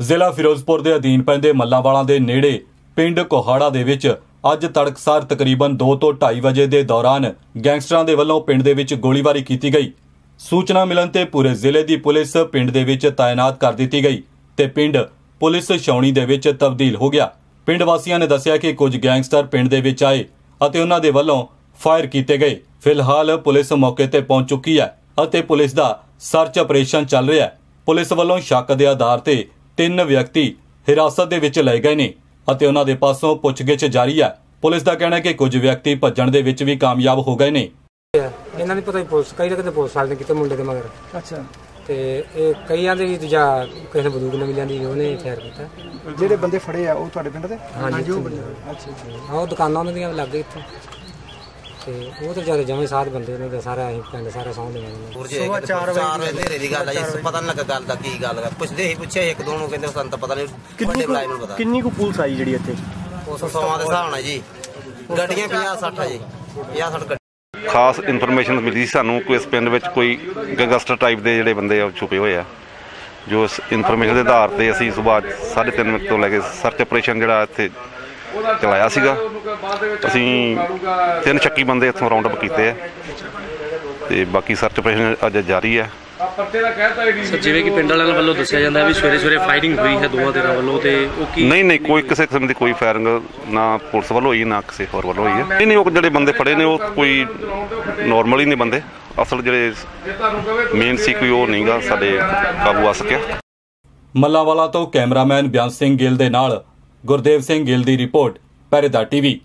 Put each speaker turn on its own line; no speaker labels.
ਜ਼ਿਲ੍ਹਾ ਫਿਰੋਜ਼ਪੁਰ ਦੇ ਅਧੀਨ ਪੈਂਦੇ ਮੱਲਾਂਵਾਲਾ ਦੇ ਨੇੜੇ ਪਿੰਡ ਕੋਹਾੜਾ ਦੇ ਵਿੱਚ ਅੱਜ ਤੜਕਸਾਰ ਤਕਰੀਬਨ 2 ਤੋਂ 2:30 ਵਜੇ ਦੇ ਦੌਰਾਨ ਗੈਂਗਸਟਰਾਂ ਦੇ ਵੱਲੋਂ ਪਿੰਡ ਦੇ ਵਿੱਚ ਗੋਲੀਬਾਰੀ ਕੀਤੀ ਗਈ। ਸੂਚਨਾ ਮਿਲਣ ਤੇ ਪੂਰੇ ਜ਼ਿਲ੍ਹੇ ਦੀ ਪੁਲਿਸ ਪਿੰਡ ਦੇ ਵਿੱਚ ਤਾਇਨਾਤ ਕਰ ਦਿੱਤੀ ਗਈ ਤੇ ਪਿੰਡ ਪੁਲਿਸ ਛਾਉਣੀ ਦੇ ਵਿੱਚ ਤਬਦੀਲ ਹੋ ਗਿਆ। ਪਿੰਡ ਵਾਸੀਆਂ ਨੇ ਦੱਸਿਆ ਕਿ ਕੁਝ ਗੈਂਗਸਟਰ ਪਿੰਡ ਦੇ ਵਿੱਚ ਆਏ ਅਤੇ ਉਹਨਾਂ ਦੇ ਵੱਲੋਂ ਫਾਇਰ ਕੀਤੇ ਗਏ। ਫਿਲਹਾਲ ਪੁਲਿਸ ਮੌਕੇ ਤੇ ਪਹੁੰਚ ਚੁੱਕੀ ਹੈ ਅਤੇ ਪੁਲਿਸ ਦਾ ਸਰਚ ਆਪਰੇਸ਼ਨ ਚੱਲ ਰਿਹਾ ਹੈ। ਪੁਲਿਸ ਵੱਲੋਂ ਸ਼ੱਕ ਦੇ ਆਧਾਰ ਤੇ ਤਿੰਨ ਵਿਅਕਤੀ ਹਿਰਾਸਤ ਦੇ ਵਿੱਚ ਲਏ ਗਏ ਨੇ ਅਤੇ ਉਹਨਾਂ ਦੇ ਪਾਸੋਂ ਪੁੱਛਗਿੱਛ ਜਾਰੀ ਹੈ। ਪੁਲਿਸ ਦਾ ਕਹਿਣਾ ਹੈ ਕਿ ਕੁਝ ਵਿਅਕਤੀ ਭੱਜਣ ਦੇ ਵਿੱਚ ਵੀ ਕਾਮਯਾਬ ਹੋ ਗਏ ਨੇ।
ਇਹਨਾਂ ਦੀ ਪਤਾ ਹੀ ਪੁਲਿਸ ਕਈ ਕਹਿੰਦੇ ਪੁਲਿਸ ਵਾਲੇ ਨੇ ਕਿਤੇ ਮੁੰਡੇ ਦੇ ਮਗਰ।
ਅੱਛਾ।
ਤੇ ਇਹ ਕਈਆਂ ਦੇ ਵੀ ਦੂਜਾ ਕਿਸੇ ਨੇ ਬੰਦੂਕ ਨਵੀਂ ਲਿਆਂਦੀ ਉਹਨੇ ਫਾਇਰ ਕੀਤਾ।
ਜਿਹੜੇ ਬੰਦੇ ਫੜੇ ਆ ਉਹ ਤੁਹਾਡੇ ਪਿੰਡ ਦੇ?
ਹਾਂਜੀ ਉਹ
ਅੱਛਾ
ਉਹ ਦੁਕਾਨਾਂ ਉਹਨਾਂ ਦੀਆਂ ਲੱਗ ਗਈ ਇੱਥੇ। ਤੇ ਉਹ ਤਾਂ ਜ਼ਿਆਦਾ ਜਮੇ ਸਾਧ ਬੰਦੇ ਨੇ ਤੇ ਸਾਰਾ ਅਸੀਂ ਪਿੰਡ ਸਾਰਾ ਸੌਂ ਦੇ
ਹੋਰ ਜੇ 4 ਵਜੇ ਹਨੇਰੇ ਦੀ ਗੱਲ ਆ ਜੀ ਪਤਾ ਨਹੀਂ ਲੱਗਾ ਗੱਲ ਦਾ ਕੀ ਗੱਲ ਹੈ ਪੁੱਛਦੇ ਹੀ ਪੁੱਛਿਆ ਇੱਕ ਦੋ ਨੂੰ ਕਹਿੰਦੇ ਸਾਨੂੰ ਤਾਂ ਪਤਾ ਨਹੀਂ ਵੱਡੇ ਬਲਾਈ ਨੂੰ ਪਤਾ।
ਕਿੰਨੀ ਕੁ ਪੁਲਿਸ ਆਈ ਜਿਹੜੀ ਇੱਥੇ?
ਉਸ ਸੌਆਂ ਦੇ ਹਿਸਾਬ ਨਾਲ ਜੀ। ਗੱਡੀਆਂ 50 60 ਆ ਜੀ। 50 60 ਗੱਡੀ
ਖਾਸ ਇਨਫੋਰਮੇਸ਼ਨ ਮਿਲੀ ਸਾਨੂੰ ਕਿ ਇਸ ਪਿੰਡ ਵਿੱਚ ਕੋਈ ਗੈਂਗਸਟਰ ਟਾਈਪ ਦੇ ਜਿਹੜੇ ਬੰਦੇ ਆ ਉਹ ਛੁਪੇ ਹੋਏ ਆ। ਜੋ ਇਸ ਇਨਫੋਰਮੇਸ਼ਨ ਦੇ ਆਧਾਰ ਤੇ ਅਸੀਂ ਸਵੇਰ 3:30 ਵਜੇ ਤੋਂ ਲੈ ਕੇ ਸਰਚ ਆਪਰੇਸ਼ਨ ਜਿਹੜਾ ਇੱਥੇ ਚਲਾਇਆ ਸੀਗਾ। ਅਸੀਂ ਤਿੰਨ ਸ਼ੱਕੀ ਬੰਦੇ ਇੱਥੋਂ ਰਾਉਂਡ ਅਪ ਕੀਤੇ ਆ। ਤੇ ਬਾਕੀ ਸਰਚ ਆਪਰੇਸ਼ਨ ਅੱਜ ਜਾਰੀ ਹੈ
ਸਰ ਜਿਵੇਂ ਕਿ ਪਿੰਡ ਵਾਲਿਆਂ ਵੱਲੋਂ ਦੱਸਿਆ ਜਾਂਦਾ ਹੈ ਵੀ ਸਵੇਰੇ ਸਵੇਰੇ ਫਾਈਟਿੰਗ ਹੋਈ ਹੈ ਦੋਵਾਂ ਧਿਰਾਂ ਵੱਲੋਂ ਤੇ ਉਹ ਕੀ
ਨਹੀਂ ਨਹੀਂ ਕੋਈ ਕਿਸੇ ਕਿਸਮ ਦੀ ਕੋਈ ਫਾਇਰਿੰਗ ਨਾ ਪੁਲਿਸ ਵੱਲੋਂ ਹੋਈ ਨਾ ਕਿਸੇ ਹੋਰ ਵੱਲੋਂ ਹੋਈ ਹੈ। ਨਹੀਂ ਨਹੀਂ ਉਹ ਜਿਹੜੇ ਬੰਦੇ ਫੜੇ ਨੇ ਉਹ ਕੋਈ ਨਾਰਮਲ ਹੀ ਨੇ ਬੰਦੇ। ਅਸਲ ਜਿਹੜੇ ਮੇਨ ਸੀ ਕੋਈ ਉਹ ਨਹੀਂਗਾ ਸਾਡੇ ਕਾਬੂ ਆ ਸਕਿਆ।
ਮੱਲਾਂਵਾਲਾ ਤੋਂ ਕੈਮਰਾਮੈਨ ਬਿਆਨ ਸਿੰਘ ਗਿੱਲ ਦੇ ਨਾਲ ਗੁਰਦੇਵ ਸਿੰਘ ਗਿੱਲ ਦੀ ਰਿਪੋਰਟ ਪਹਿਰੇਦਾਰ ਟੀਵੀ।